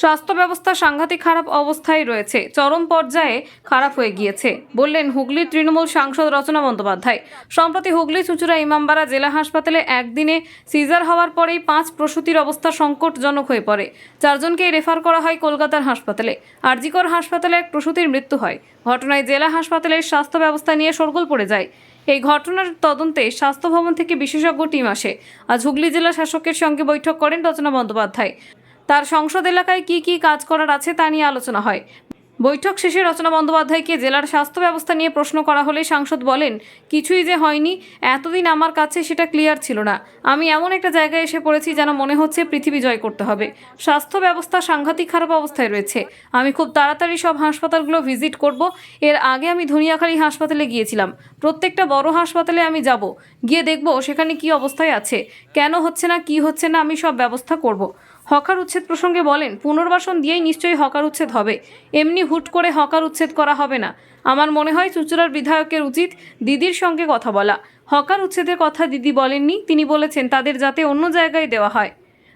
স্বাস্থ্য ব্যবস্থা সাংঘাতিক খারাপ অবস্থায় রয়েছে। চরম পর্যায়ে খারাপ হয়ে গিয়েছে, বললেন হুগলির তৃণমূল সাংসদ রচনা বন্দ্যোপাধ্যায়। সম্প্রতি হুগলি চুচুড়া ইমামবাড়া জেলা হাসপাতালে একদিনে সিজার হওয়ার পরেই পাঁচ প্রসূতির অবস্থা সংকটজনক হয়ে পড়ে। চারজনকেই রেফার করা হয় কলকাতার হাসপাতালে। আরজিকর হাসপাতালে এক প্রসূতির মৃত্যু হয়। ঘটনায় জেলা হাসপাতালের স্বাস্থ্য ব্যবস্থা নিয়ে শোরগোল পড়ে যায়। এই ঘটনার তদন্তে স্বাস্থ্য ভবন থেকে বিশেষজ্ঞ টিম আসে। আজ হুগলি জেলা শাসকের সঙ্গে বৈঠক করেন রচনা বন্দ্যোপাধ্যায়। তার সংসদ এলাকায় কি কি কাজ করার আছে তা নিয়ে আলোচনা হয়। বৈঠক শেষে রচনা বন্দ্যোপাধ্যায়কে জেলার স্বাস্থ্য ব্যবস্থা নিয়ে প্রশ্ন করা হলে সাংসদ বলেন, কিছুই যে হয়নি, এতদিন আমার কাছে সেটা ক্লিয়ার ছিল না। আমি এমন একটা জায়গায় এসে পড়েছি যেন মনে হচ্ছে পৃথিবী জয় করতে হবে। স্বাস্থ্য ব্যবস্থা সাংঘাতিক খারাপ অবস্থায় রয়েছে। আমি খুব তাড়াতাড়ি সব হাসপাতালগুলো ভিজিট করব। এর আগে আমি ধনিয়াখালী হাসপাতালে গিয়েছিলাম। প্রত্যেকটা বড় হাসপাতালে আমি যাব। গিয়ে দেখব সেখানে কি অবস্থায় আছে। কেন হচ্ছে না, কি হচ্ছে না আমি সব ব্যবস্থা করব। হকার উচ্ছেদ প্রসঙ্গে বলেন, পুনর্বাসন দিয়েই নিশ্চয়ই হকার উচ্ছেদ হবে। এমনি হুট করে হকার উচ্ছেদ করা হবে না। আমার মনে হয় চুচুড়ার বিধায়কের উচিত দিদির সঙ্গে কথা বলা। হকার উচ্ছেদের কথা দিদি বলেননি, তিনি বলেছেন তাদের যাতে অন্য জায়গায় দেওয়া হয়,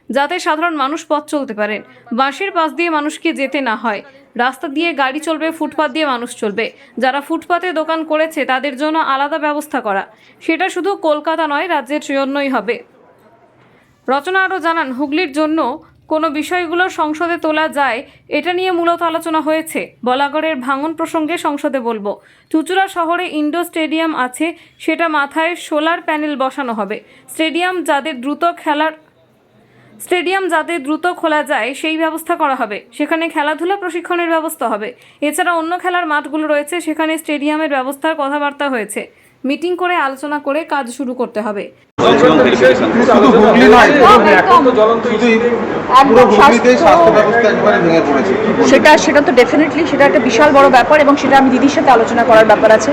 যাতে সাধারণ মানুষ পথ চলতে পারেন। বাঁশের পাশ দিয়ে মানুষকে যেতে না হয়। রাস্তা দিয়ে গাড়ি চলবে, ফুটপাত দিয়ে মানুষ চলবে। যারা ফুটপাতে দোকান করেছে, তাদের জন্য আলাদা ব্যবস্থা করা। সেটা শুধু কলকাতা নয়, রাজ্যের জন্যই হবে। রচনা আরও জানান, হুগলির জন্য কোনো বিষয়গুলো সংসদে তোলা যায়, এটা নিয়ে মূলত আলোচনা হয়েছে। বলাগড়ের ভাঙন প্রসঙ্গে সংসদে বলব, চুচুড়া শহরে ইন্ডোর স্টেডিয়াম আছে, সেটা মাথায় সোলার প্যানেল বসানো হবে। স্টেডিয়াম যাদের দ্রুত খেলার, স্টেডিয়াম যাতে দ্রুত খোলা যায়, সেই ব্যবস্থা করা হবে। সেখানে খেলাধুলা প্রশিক্ষণের ব্যবস্থা হবে। এছাড়া অন্য খেলার মাঠগুলো রয়েছে, সেখানে স্টেডিয়ামের ব্যবস্থার কথাবার্তা হয়েছে। মিটিং করে আলোচনা করে কাজ শুরু করতে হবে। সেটা সেটা তো ডেফিনেটলি সেটা একটা বিশাল বড় ব্যাপার এবং সেটা আমি দিদির সাথে আলোচনা করার ব্যাপার আছে।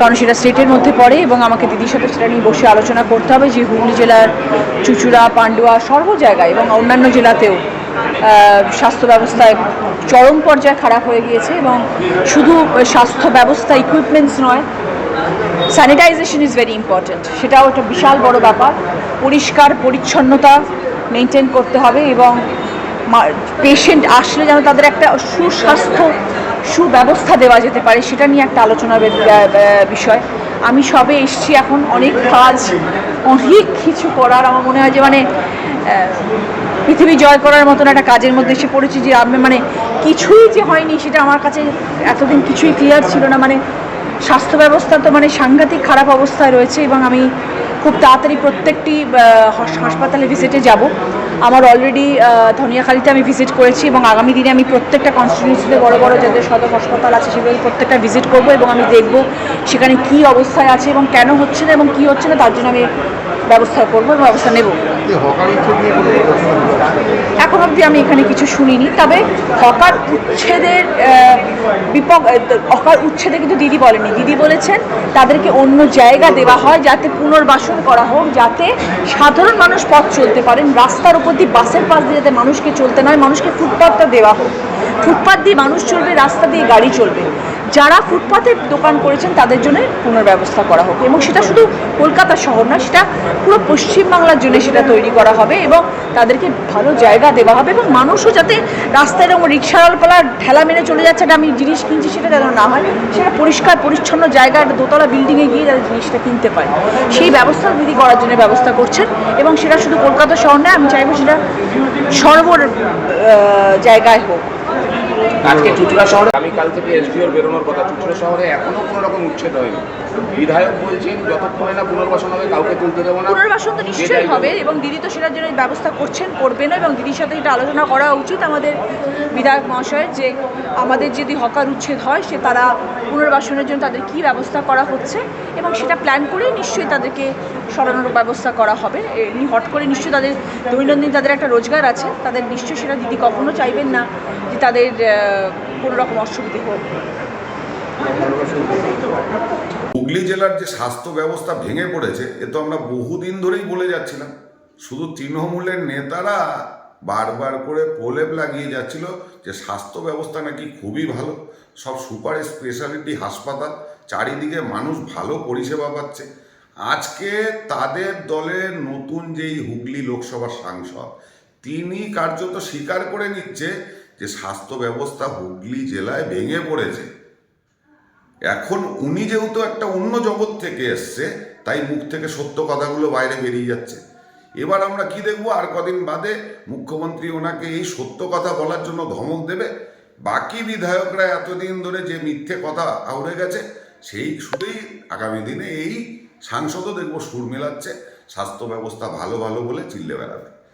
কারণ সেটা স্টেটের মধ্যে পড়ে এবং আমাকে দিদির সাথে সেটা নিয়ে বসে আলোচনা করতে হবে। যে হুগলি জেলার চুচুড়া, পান্ডুয়া সর্ব জায়গায় এবং অন্যান্য জেলাতেও স্বাস্থ্য ব্যবস্থায় চরম পর্যায়ে খারাপ হয়ে গিয়েছে এবং শুধু স্বাস্থ্য ব্যবস্থা ইকুইপমেন্টস নয় স্যানিটাইজেশন ইজ ভেরি ইম্পর্ট্যান্ট সেটাও একটা বিশাল বড় ব্যাপার। পরিষ্কার, পরিচ্ছন্নতা মেনটেন করতে হবে এবং পেশেন্ট আসলে যেন তাদের একটা সুস্বাস্থ্য, সুব্যবস্থা দেওয়া যেতে পারে, সেটা নিয়ে একটা আলোচনার বিষয়। আমি সবে এসছি এখন অনেক কাজ, অনেক কিছু করার। আমার মনে হয় যে মানে পৃথিবী জয় করার মতন একটা কাজের মধ্যে এসে পড়েছি যে আমি মানে কিছুই যে হয়নি সেটা আমার কাছে এতদিন কিছুই ক্লিয়ার ছিল না। মানে স্বাস্থ্য ব্যবস্থা তো মানে সাংঘাতিক খারাপ অবস্থায় রয়েছে এবং আমি খুব তাড়াতাড়ি প্রত্যেকটি হাসপাতালে ভিজিটে যাব আমার অলরেডি ধনিয়াখালীতে আমি ভিজিট করেছি এবং আগামী দিনে আমি প্রত্যেকটা কনস্টিটিউন্সিতে বড় বড় যাদের সদর হাসপাতাল আছে সেগুলো প্রত্যেকটা ভিজিট করব এবং আমি দেখব সেখানে কি অবস্থায় আছে এবং কেন হচ্ছে না এবং কি হচ্ছে না তার জন্য আমি ব্যবস্থা করব এবং ব্যবস্থা নেব। এখন অবধি আমি এখানে কিছু শুনিনি তবে হকার উচ্ছেদের বিপক অকার উচ্ছেদে কিন্তু দিদি বলেনি। দিদি বলেছেন তাদেরকে অন্য জায়গা দেওয়া হয় যাতে পুনর্বাসন করা হোক, যাতে সাধারণ মানুষ পথ চলতে পারেন। রাস্তার উপর দিয়ে বাসের পাশ দিয়ে যাতে মানুষকে চলতে নয় মানুষকে ফুটপাথটা দেওয়া হোক। ফুটপাথ দিয়ে মানুষ চলবে, রাস্তা দিয়ে গাড়ি চলবে। যারা ফুটপাথে দোকান করেছেন, তাদের জন্য পুনর্ব্যবস্থা করা হোক। এবং সেটা শুধু কলকাতা শহর না সেটা পুরো পশ্চিমবাংলার জন্য সেটা তৈরি করা হবে এবং তাদেরকে ভালো জায়গা দেওয়া হবে এবং মানুষও যাতে রাস্তায় এরকম রিক্সাওয়ালা ঠেলা মেরে চলে যাচ্ছে আমি জিনিস কিনছি সেটা যেন না হয়, সেটা পরিষ্কার, পরিচ্ছন্ন জায়গা একটা দোতলা বিল্ডিংয়ে গিয়ে যাতে জিনিসটা কিনতে পারে। সেই ব্যবস্থা দিদি করার জন্য ব্যবস্থা করছেন এবং সেটা শুধু কলকাতা শহর নয়, আমি চাইব সেটা সর্ব জায়গায় হোক। আজকে চুচড়া শহরে আমি কাল থেকে এসডিওর বেরোনোর কথা। চুচড়া শহরে এখনও কোনো রকম উচ্ছেদ হয়নি। বিধায়ক বলছেন যতক্ষণে না পুনর্বাসন হবে কাউকে তুলতে দেবো না। পুনর্বাসন তো নিশ্চয়ই হবে এবং দিদি তো সেটার জন্য ব্যবস্থা করছেন করবেন এবং দিদির সাথে এটা আলোচনা করা উচিত আমাদের বিধায়ক মহাশয়ের যে আমাদের যদি হকার উচ্ছেদ হয় সে তারা পুনর্বাসনের জন্য তাদের কী ব্যবস্থা করা হচ্ছে এবং সেটা প্ল্যান করেই নিশ্চয়ই তাদেরকে সরানোর ব্যবস্থা করা হবে। এমনি হট করে নিশ্চয়ই তাদের দৈনন্দিন তাদের একটা রোজগার আছে তাদের নিশ্চয়ই সেটা দিদি কখনো চাইবেন না যে তাদের কোনো রকম অসুবিধে হোক। হুগলি জেলার যে স্বাস্থ্য ব্যবস্থা ভেঙে পড়েছে, এ তো আমরা বহুদিন ধরেই বলে যাচ্ছিলাম। শুধু তৃণমূলের নেতারা বারবার করে প্রলেপ লাগিয়ে যাচ্ছিল যে স্বাস্থ্য ব্যবস্থা নাকি খুবই ভালো। সব সুপার স্পেশালিটি হাসপাতাল, চারিদিকে মানুষ ভালো পরিষেবা পাচ্ছে। আজকে তাদের দলের নতুন যেই হুগলি লোকসভার সাংসদ, তিনি কার্যত স্বীকার করে নিচ্ছে যে স্বাস্থ্য ব্যবস্থা হুগলি জেলায় ভেঙে পড়েছে। এখন উনি যেহেতু একটা অন্য জগৎ থেকে এসছে, তাই মুখ থেকে সত্য কথাগুলো বাইরে বেরিয়ে যাচ্ছে। এবার আমরা কি দেখব? আর কদিন বাদে মুখ্যমন্ত্রী ওনাকে এই সত্য কথা বলার জন্য ধমক দেবে। বাকি বিধায়করা এতদিন ধরে যে মিথ্যে কথা আউড়ে গেছে, সেই শুধুই আগামী দিনে এই সাংসদও দেখব সুর মেলাচ্ছে, স্বাস্থ্য ব্যবস্থা ভালো ভালো বলে চিল্লে বেড়াবে।